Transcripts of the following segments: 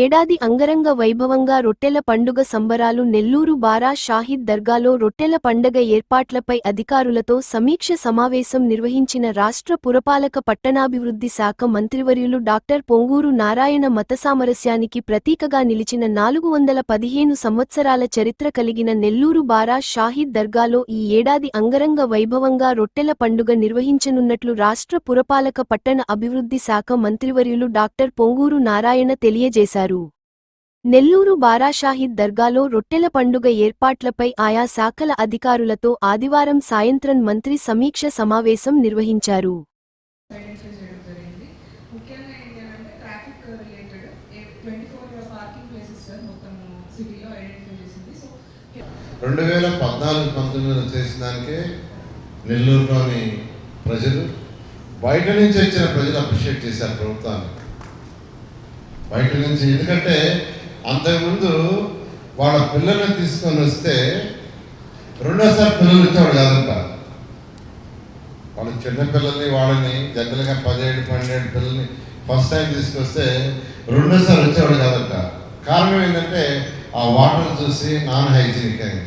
ఏడాది అంగరంగ వైభవంగా రొట్టెల పండుగ సంబరాలు నెల్లూరు బారా షాహిద్ దర్గాలో రొట్టెల పండగ ఏర్పాట్లపై అధికారులతో సమీక్ష సమావేశం నిర్వహించిన రాష్ట్ర పురపాలక పట్టణాభివృద్ధి శాఖ మంత్రివర్యులు డాక్టర్ పొంగూరు నారాయణ మతసామరస్యానికి ప్రతీకగా నిలిచిన నాలుగు వందల పదిహేను సంవత్సరాల చరిత్ర కలిగిన నెల్లూరు బారా షాహిద్ దర్గాలో ఈ ఏడాది అంగరంగ వైభవంగా రొట్టెల పండుగ నిర్వహించనున్నట్లు రాష్ట్ర పురపాలక పట్టణ అభివృద్ధి శాఖ మంత్రివర్యులు డాక్టర్ పొంగూరు నారాయణ తెలియజేశారు. నెల్లూరు బారాషాహిద్ దర్గాలో రొట్టెల పండుగ ఏర్పాట్లపై ఆయా శాఖల అధికారులతో ఆదివారం సాయంత్రం మంత్రి సమీక్ష సమావేశం నిర్వహించారు. రెండు వేల పద్నాలుగు పంతొమ్మిదిలో చేసిన దానికే నెల్లూరులోని ప్రజలు బయట నుంచి వచ్చిన ప్రజలు అప్రిషియేట్ చేశారు ప్రభుత్వాన్ని. బయట నుంచి ఎందుకంటే అంతకుముందు వాళ్ళ పిల్లల్ని తీసుకొని వస్తే రెండోసారి పిల్లలు వచ్చేవాడు కాదంట. వాళ్ళ చిన్న పిల్లల్ని వాళ్ళని జనరల్గా పదిహేడు పన్నెండు పిల్లల్ని ఫస్ట్ టైం తీసుకొస్తే రెండోసారి వచ్చేవాడు కాదంట. కారణం ఏంటంటే ఆ వాటర్ చూసి నాన్ హైజీనిక్ అని.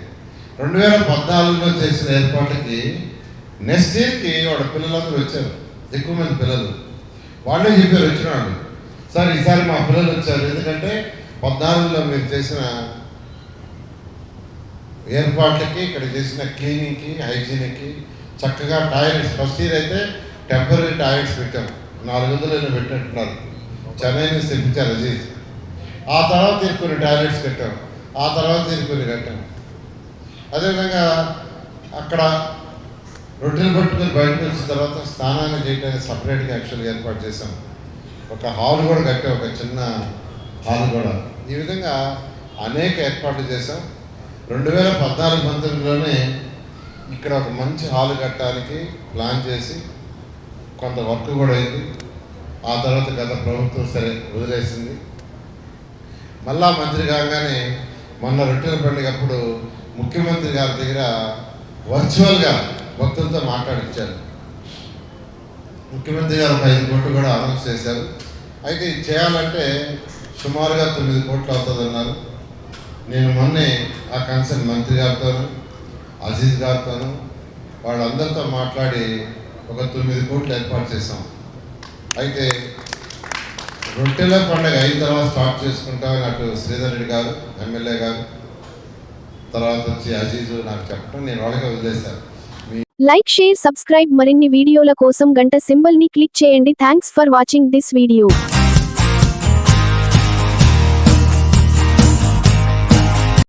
రెండు వేల పద్నాలుగులో చేసిన ఏర్పాటుకి నెక్స్ట్ ఇయర్కి వాళ్ళ పిల్లలందరూ వచ్చారు. ఎక్కువ మంది పిల్లలు. వాళ్ళే చెప్పారు వచ్చినాడు సార్ ఈసారి మా పిల్లలు వచ్చారు. ఎందుకంటే పద్నాలుగులో మీరు చేసిన ఏర్పాట్లకి ఇక్కడ చేసిన క్లీనింగ్కి హైజీనిక్కి చక్కగా టాయిలెట్స్ ఫస్ట్ ఇయర్ అయితే టెంపరీ టాయిలెట్స్ పెట్టాం. నాలుగు వందలు ఏమో పెట్టినట్టున్నారు. చెన్నై నుంచి తెప్పించారు అజీజ్. ఆ తర్వాత కొన్ని టాయిలెట్స్ కట్టాం. ఆ తర్వాత కొన్ని కట్టాం. అదేవిధంగా అక్కడ రొట్టెలు పట్టుకుని బయటకు వచ్చిన తర్వాత స్నానాన్ని చేయడానికి సపరేట్గా యాక్చువల్గా ఏర్పాటు చేసాం ఒక హాల్ కూడా కట్టాం ఒక చిన్న హాల్ కూడా. ఈ విధంగా అనేక ఏర్పాట్లు చేశాం. రెండు వేల పద్నాలుగు పంతొమ్మిదిలోనే ఇక్కడ ఒక మంచి హాల్ కట్టడానికి ప్లాన్ చేసి కొంత వర్క్ కూడా అయింది. ఆ తర్వాత గత ప్రభుత్వం సరే వదిలేసింది. మళ్ళా మంత్రి కాగానే మొన్న రొట్టెల పండుగ అప్పుడు ముఖ్యమంత్రి గారి దగ్గర వర్చువల్గా భక్తులతో మాట్లాడించారు ముఖ్యమంత్రి గారు ఒక ఐదు కోట్లు కూడా అనౌన్స్ చేశారు. అయితే ఇది చేయాలంటే సుమారుగా తొమ్మిది కోట్లు అవుతుందన్నారు. నేను మొన్నే ఆ కన్సర్న్ మంత్రి గారితోనూ అజీజ్ గారితోనూ వాళ్ళందరితో మాట్లాడి ఒక తొమ్మిది కోట్లు ఏర్పాటు చేశాం. అయితే రొట్టెల పండుగ అయిన తర్వాత స్టార్ట్ చేసుకుంటామని అటు శ్రీధర్ రెడ్డి గారు ఎమ్మెల్యే గారు తర్వాత వచ్చి అజీజు నాకు చెప్పడం నేను వాళ్ళకే వదిలేశాను. లైక్ షేర్ సబ్స్క్రైబ్ మరిన్ని వీడియోల కోసం గంట సింబల్ని క్లిక్ చేయండి. Thanks for watching this video.